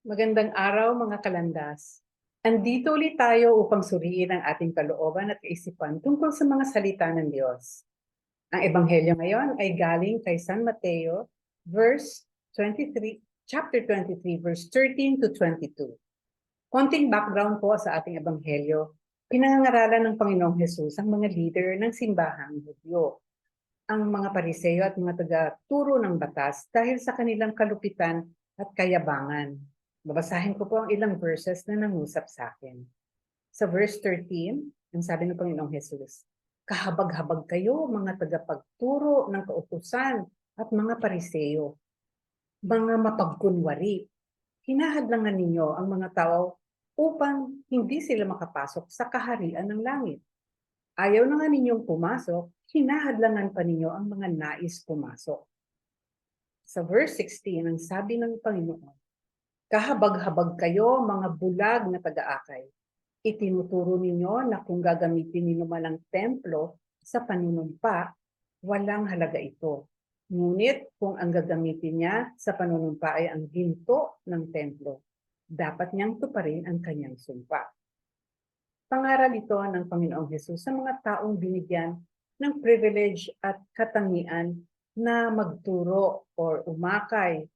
Magandang araw mga kalandas. Andito ulit tayo upang suriin ang ating kalooban at kaisipan tungkol sa mga salita ng Diyos. Ang ebanghelyo ngayon ay galing kay San Mateo, verse 23, chapter 23, verse 13 to 22. Konting background po sa ating ebanghelyo. Pinangangaralan ng Panginoong Hesus ang mga leader ng simbahang Hudyo, ang mga pariseyo at mga taga-turo ng batas dahil sa kanilang kalupitan at kayabangan. Babasahin ko po ang ilang verses na nangusap sa akin. Sa verse 13, ang sabi ng Panginoong Jesus, Kahabag-habag kayo mga tagapagturo ng kautusan at mga pariseyo, mga mapagkunwari. Hinahadlangan ninyo ang mga tao upang hindi sila makapasok sa kaharian ng langit. Ayaw na nga ninyong pumasok, hinahadlangan pa ninyo ang mga nais pumasok. Sa verse 16, ang sabi ng Panginoon, Kahabag-habag kayo, mga bulag na taga-akay. Itinuturo ninyo na kung gagamitin ninyo man ang templo sa panunumpa, walang halaga ito. Ngunit kung ang gagamitin niya sa panunumpa ay ang ginto ng templo, dapat niyang tuparin ang kanyang sumpa. Pangaral ito ng Panginoong Hesus sa mga taong binigyan ng privilege at katangian na magturo or umakay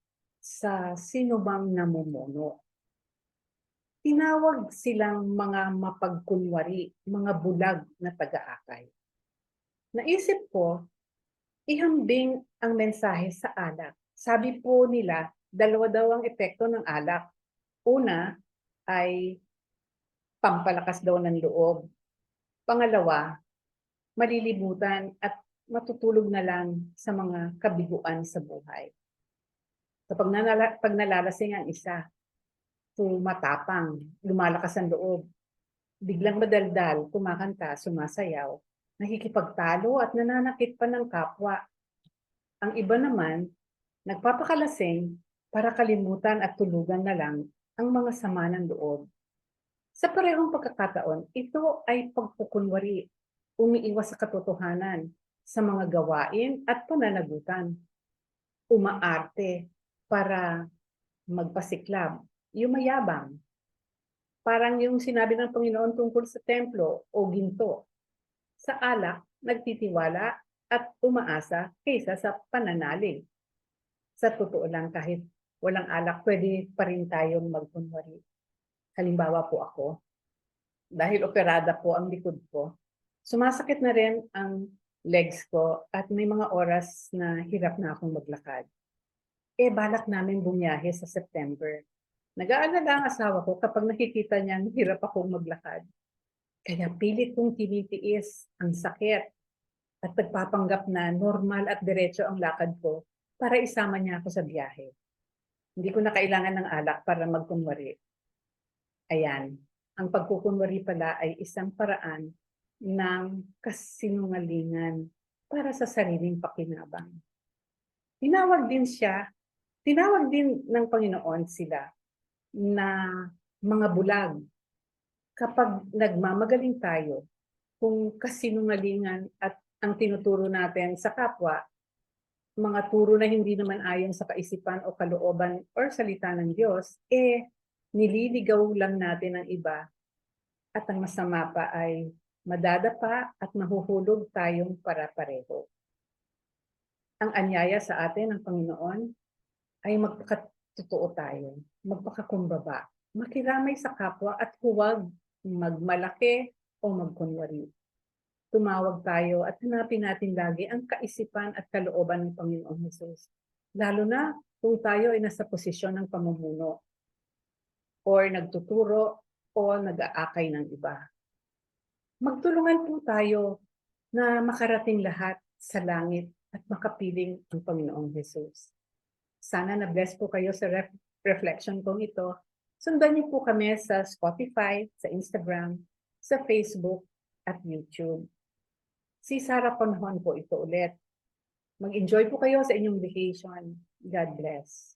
sa sinumang namumuno. Tinawag silang mga mapagkunwari, mga bulag na taga-akay. Naisip ko, ihambing ang mensahe sa alak. Sabi po nila, dalawa daw ang epekto ng alak. Una ay pampalakas daw ng loob. Pangalawa, malilibutan at matutulog na lang sa mga kabiguan sa buhay. Kapag nalala, pag nalalasing ang isa, tumatapang, lumalakas ang loob, biglang madaldal, kumakanta, sumasayaw, nakikipagtalo at nananakit pa ng kapwa. Ang iba naman, nagpapakalasing para kalimutan at tulugan na lang ang mga sama ng loob. Sa parehong pagkakataon, ito ay pagpukunwari, umiiwas sa katotohanan, sa mga gawain at pananagutan. Umaarte para magpasiklab, yumayabang. Parang yung sinabi ng Panginoon tungkol sa templo o ginto. Sa alak, nagtitiwala at umaasa kaysa sa pananalig. Sa totoo lang, kahit walang alak, pwede pa rin tayong magkunwari. Halimbawa po ako, dahil operada po ang likod ko, sumasakit na rin ang legs ko at may mga oras na hirap na akong maglakad. Eh, balak namin bumiyahe sa September. Nag-aalala ang asawa ko kapag nakikita niyang hirap akong maglakad. Kaya pilit kong tinitiis ang sakit at nagpapanggap na normal at diretso ang lakad ko para isama niya ako sa biyahe. Hindi ko na kailangan ng alak para magkunwari. Ayan, ang pagkukunwari pala ay isang paraan ng kasinungalingan para sa sariling pakinabang. Tinawag din siya, tinawag din ng Panginoon sila na mga bulag. Kapag nagmamagaling tayo, kung kasinungalingan at ang tinuturo natin sa kapwa, mga turo na hindi naman ayon sa kaisipan o kalooban or salita ng Diyos, eh nililigaw lang natin ang iba at ang masama pa ay madadapa at mahuhulog tayong para-pareho. Ang anyaya sa atin ng Panginoon ay magpakatotoo tayo, magpakakumbaba, makiramay sa kapwa at huwag magmalaki o magkunwari. Tumawag tayo at hanapin natin lagi ang kaisipan at kalooban ng Panginoong Hesus. Lalo na kung tayo ay nasa posisyon ng pamumuno or nagtuturo o nag-aakay ng iba. Magtulungan po tayo na makarating lahat sa langit at makapiling ang Panginoong Jesus. Sana na-bless po kayo sa ref- reflection kong ito. Sundan niyo po kami sa Spotify, sa Instagram, sa Facebook, at YouTube. Si Sarah Panhon po ito ulit. Mag-enjoy po kayo sa inyong vacation. God bless.